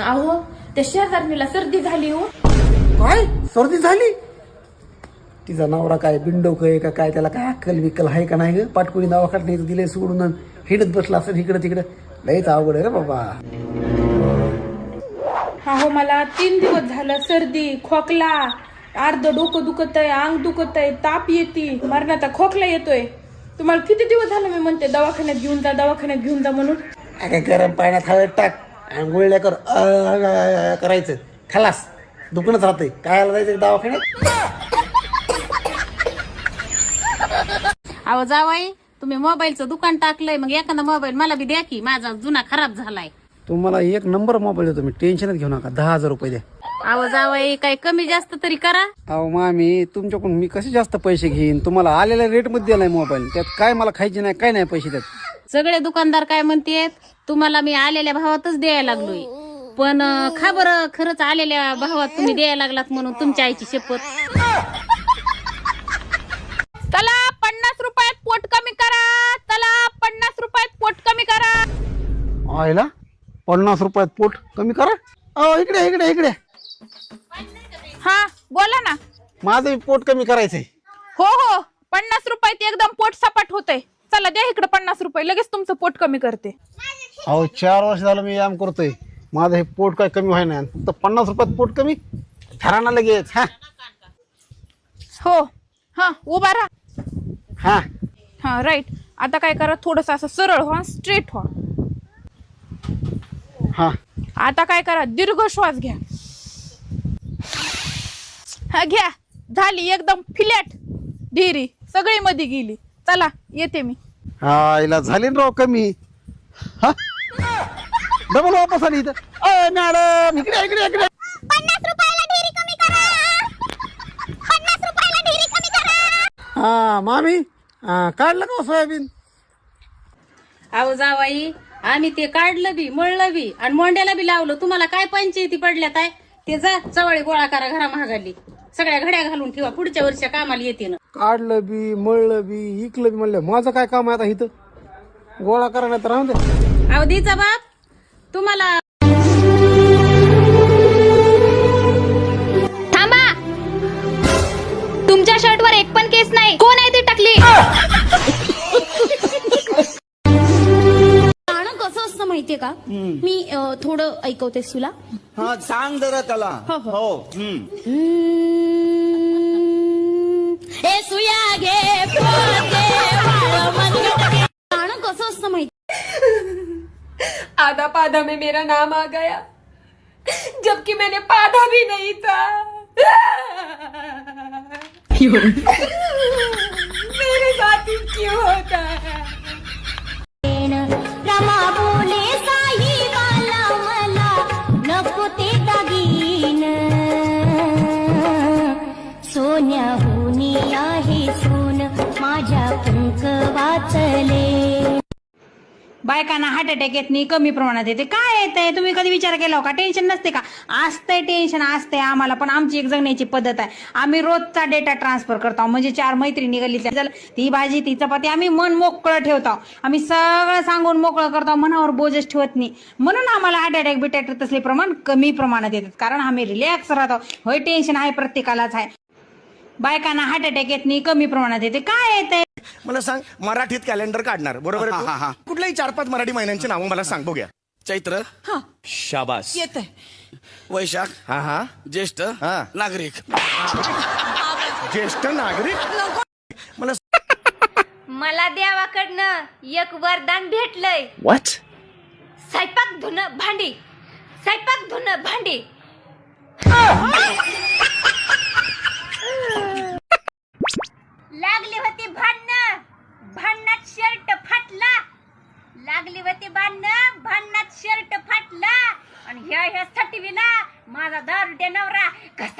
अहो त्या शेजारणीला सर्दी झाली हो. काय? सर्दी झाली? तिचा नवरा काय बिंडोक आहे का काय? त्याला काय अक्कल बिक्कल आहे का नाही ग? पाटकुनी दवाखान्यात दिले सोडून आणि हिंडत बसला असं इकडं तिकडं. लयच अवघड आहे रे बाबा. हा हो मला तीन दिवस झालं सर्दी खोकला. अर्ध डोकं दुखत आहे अंग दुखत आहे ताप येते. मरणाचा खोकला येतोय. तुम्हाला किती दिवस झालं मी म्हणते दवाखान्यात घेऊन जा दवाखान्यात घेऊन जा म्हणून? काय गरम पाण्यात हळद टाक. आणि कर करायचं. खलास. दुखणच राहते काय जायचं दवाखान्यात? अहो जावाई तुम्ही मोबाईलचं दुकान टाकलंय. मग एखादा मोबाईल मला बी द्या की. माझा जुना खराब झालाय. तुम्हाला एक नंबर मोबाईल देतो मी. टेन्शनच घेऊ नका. दहा हजार रुपये द्या. जावाई काही कमी जास्त तरी करा. अहो मामी तुमच्याकडून मी कसे जास्त पैसे घेईन? तुम्हाला आलेल्या रेटमध्ये दिलाय मोबाईल. त्यात काय मला खायचे नाही काय नाही पैसे त्यात. सगळे दुकानदार काय म्हणतेत तुम्हाला मी आलेल्या भावातच द्यायला लागलोय. पण अं, खा बरं खरंच आलेल्या भावात तुम्ही द्यायला लागलात म्हणून तुमच्या आईची शपथ. चला पन्नास रुपयात पोट कमी करा. चला पन्नास रुपयात पोट कमी करा. आयला पन्नास रुपयात पोट कमी करा. अहो इकडे इकडे इकडे. हा बोला ना. माझं पोट कमी करायचंय. हो हो. पन्नास रुपयात एकदम पोट सपाट होतंय. चला द्या इकडे पन्नास रुपये. लगेच तुमचं पोट कमी करते. अहो चार वर्ष झालं मी व्यायाम करतोय. माझं हे पोट काय कमी व्हाय नाही फक्त पन्नास रुपयात पोट कमी? ठराना लगेच. हा. हो. हा उभा राहा. हा. हा राईट आता काय करा थोडस असं सरळ व्हा स्ट्रेट व्हा. हा. आता काय करा? दीर्घ श्वास घ्या. हा घ्या. झाली एकदम फिलॅट. ढिरी सगळी मध्ये गेली. चला येते मी. हा हिला झाली ना राव कमी. हा? डबल वापस आली इथं. अय मॅडम इकडे इकडे इकडे. हा मामी. हा, काढलं का हो सोयाबीन? अहो जावाई आम्ही ते काढलं बी मळलं बी आणि मोंड्याला बी लावलं. तुम्हाला काय पंचायती पडल्यात आहे ते जा चवळी गोळा करा घरा महागाली सगळ्या घड्या घालून ठेवा पुढच्या वर्षी कामाला येते ना. काढलं बी मळलं बी इकलं बी म्हणलं माझं काय काम आहे आता इथं? गोळा करायला तर राहून दे. अहो दीचा बाप तुम्हाला थांबा! तुमच्या शर्टवर एक पण केस नाही. कोण आहे ती टाकली? का? मी अ, थोडं ऐकवतेस तुला हा सांग जरा त्याला. हो हम्म. ए सुया घे पोते, वाळ मंगट घे. गाणं कसं असतं माहिती? आधा पाधा में मेरा नाम आ गया जबकि मैंने पाधा भी नहीं था। मेरे साथ ही क्यों होता है? आहे माझ्या पंक वाचले. बायकांना हार्ट अटॅक येत नाही कमी प्रमाणात येते. काय येतंय? तुम्ही कधी विचार केला हो का? टेन्शन नसते का? असतंय टेन्शन असतंय आम्हाला पण आमची एक जगण्याची पद्धत आहे. आम्ही रोजचा डेटा ट्रान्सफर करतो म्हणजे चार मैत्रिणी गल्लीतल्या ती भाजी ती चपाती आम्ही मन मोकळं ठेवतो आम्ही सगळं सांगून मोकळं करतो मनावर बोजच ठेवत नाही. म्हणून आम्हाला हार्ट अटॅक बिटॅक तसले प्रमाण कमी प्रमाणात येतात. कारण आम्ही रिलॅक्स राहतो होय टेन्शन आहे प्रत्येकालाच आहे. बायकांना हार्ट अटॅक येत नाही कमी प्रमाणात येते. काय येतंय मला सांग मराठीत कॅलेंडर काढणार बरोबर आहे तू? कुठल्याही चार पाच मराठी महिन्यांची नावं मला सांग बघूया. चैत्र शाबास. येत वैशाख हा हा. ज्येष्ठ हा. नागरिक. ज्येष्ठ नागरिक? मला मला देवाकडनं एक वरदान भेटलंय. वाच स्वयंपाक धुणं भांडी. स्वयंपाक धुणं भांडी. माझा दारुड्या नवरा कसा